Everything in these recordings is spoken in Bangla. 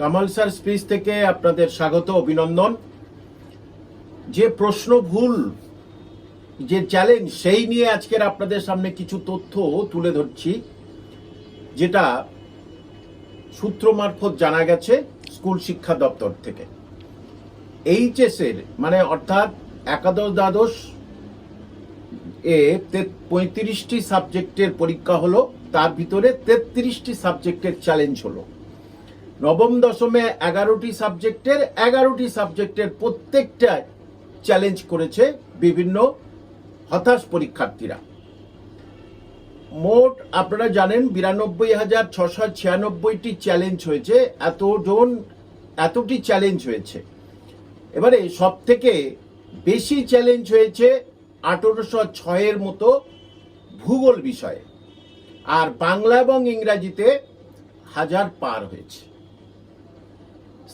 কামাল স্যার স্পিচ থেকে আপনাদের স্বাগত, অভিনন্দন। যে প্রশ্ন ভুল, যে চ্যালেঞ্জ, সেই নিয়ে আজকের আপনাদের সামনে কিছু তথ্য তুলে ধরছি, যেটা সূত্র মারফত জানা গেছে স্কুল শিক্ষা দপ্তর থেকে। এইচএস এর মানে অর্থাৎ একাদশ দ্বাদশ এ পঁয়ত্রিশটি সাবজেক্টের পরীক্ষা হলো, তার ভিতরে তেত্রিশটি সাবজেক্টের চ্যালেঞ্জ হলো। নবম দশমে এগারোটি সাবজেক্টের এগারোটি সাবজেক্টের প্রত্যেকটা চ্যালেঞ্জ করেছে বিভিন্ন হতাশ পরীক্ষার্থীরা। মোট আপনারা জানেন বিরানব্বই হাজার ছশো ছিয়ানব্বইটি চ্যালেঞ্জ হয়েছে, এতজন, এতটি চ্যালেঞ্জ হয়েছে। এবারে সব থেকে বেশি চ্যালেঞ্জ হয়েছে আঠেরোশো ছয়ের মতো ভূগোল বিষয়ে, আর বাংলা এবং ইংরাজিতে হাজার পার হয়েছে।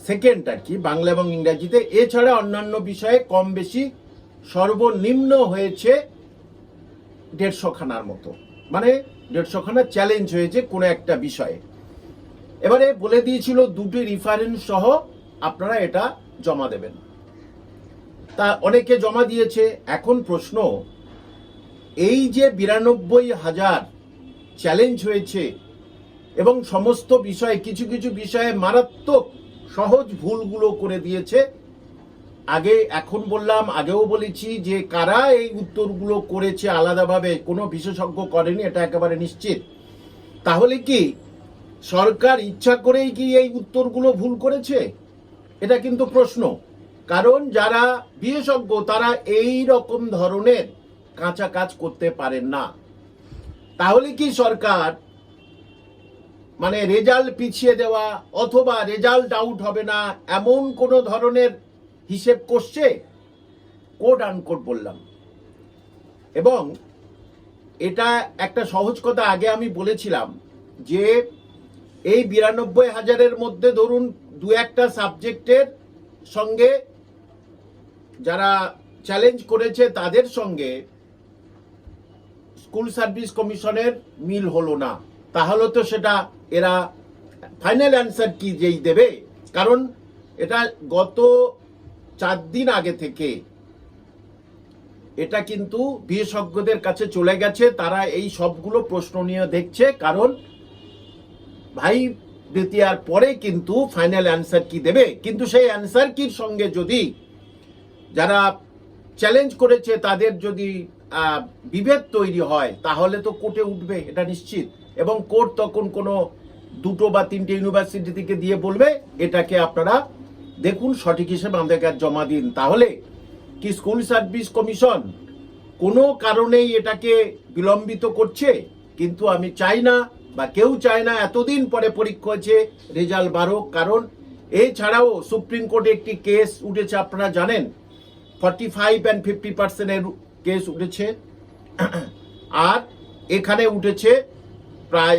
সেকেন্ড আর কি বাংলা এবং ইংরাজিতে। এছাড়া অন্যান্য বিষয়ে কম বেশি সর্বনিম্ন হয়েছে দেড়শো খানার মতো। মানে দেড়শো খানা চ্যালেঞ্জ হয়েছে কোনো একটা বিষয়ে। এবারে বলে দিয়েছিল দুটি রিফারেন্স সহ আপনারা এটা জমা দেবেন। তা অনেকে জমা দিয়েছে। এখন প্রশ্ন, এই যে বিরানব্বই হাজার চ্যালেঞ্জ হয়েছে এবং সমস্ত বিষয়ে, কিছু কিছু বিষয়ে মারাত্মক সহজ ভুলগুলো করে দিয়েছে। আগে এখন বললাম, আগেও বলেছি যে কারা এই উত্তরগুলো করেছে আলাদাভাবে, কোনো বিশেষজ্ঞ করেনি, এটা একেবারে নিশ্চিত। তাহলে কি সরকার ইচ্ছা করেই কি এই উত্তরগুলো ভুল করেছে? এটা কিন্তু প্রশ্ন। কারণ যারা বিশেষজ্ঞ, তারা এই রকম ধরনের কাঁচা কাজ করতে পারেন না। তাহলে কি সরকার মানে রেজাল্ট পিছিয়ে দেওয়া অথবা রেজাল্ট আউট হবে না, এমন কোন ধরনের হিসেব করছে? কোড আনকোড বললাম। এবং এটা একটা সহজ কথা, আগে আমি বলেছিলাম যে এই বিরানব্বই হাজারের মধ্যে ধরুন দু একটা সাবজেক্টের সঙ্গে যারা চ্যালেঞ্জ করেছে তাদের সঙ্গে স্কুল সার্ভিস কমিশনের মিল হলো না। তাহলে তো সেটা এরা ফাইনাল অ্যান্সার কি যেই দেবে? কারণ এটা গত চার দিন আগে থেকে এটা কিন্তু বিশেষজ্ঞদের কাছে চলে গেছে, তারা এই সবগুলো প্রশ্ন নিয়ে দেখছে। কারণ ভাই দ্বিতীয়ার পরে কিন্তু ফাইনাল অ্যান্সার কি দেবে? কিন্তু সেই অ্যান্সার কির সঙ্গে যদি যারা চ্যালেঞ্জ করেছে তাদের যদি বিভেদ তৈরি হয়, তাহলে তো কোর্টে উঠবে, এটা নিশ্চিত। এবং কোর্ট তখন কোনো দুটো বা তিনটে ইউনিভার্সিটি থেকে দিয়ে বলবে, এটাকে আপনারা দেখুন সঠিক হিসেবে আমাদেরকে আর জমা দিন। তাহলে কি স্কুল সার্ভিস কমিশন কোনো কারণেই এটাকে বিলম্বিত করছে? কিন্তু আমি চাই না বা কেউ চায় না এতদিন পরে পরীক্ষা হয়েছে, রেজাল্ট বাড়ুক কারণ এছাড়াও সুপ্রিম কোর্টে একটি কেস উঠেছে, আপনারা জানেন। ফর্টি ফাইভ অ্যান্ড ফিফটি পার্সেন্টের কেস উঠেছে। আর এখানে উঠেছে প্রায়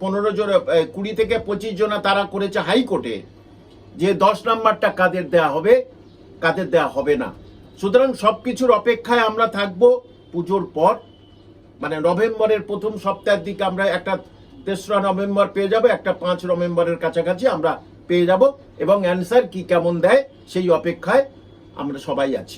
পনেরো জন কুড়ি থেকে পঁচিশ জনা তারা করেছে হাইকোর্টে যে দশ নাম্বারটা কাদের দেয়া হবে, কাদের দেয়া হবে না। সুতরাং সব কিছুর অপেক্ষায় আমরা থাকব পুজোর পর। মানে নভেম্বরের প্রথম সপ্তাহের দিকে আমরা একটা তেসরা নভেম্বর পেয়ে যাব, একটা পাঁচ নভেম্বরের কাছাকাছি আমরা পেয়ে যাব এবং অ্যান্সার কি কেমন দেয় সেই অপেক্ষায় আমরা সবাই আছি।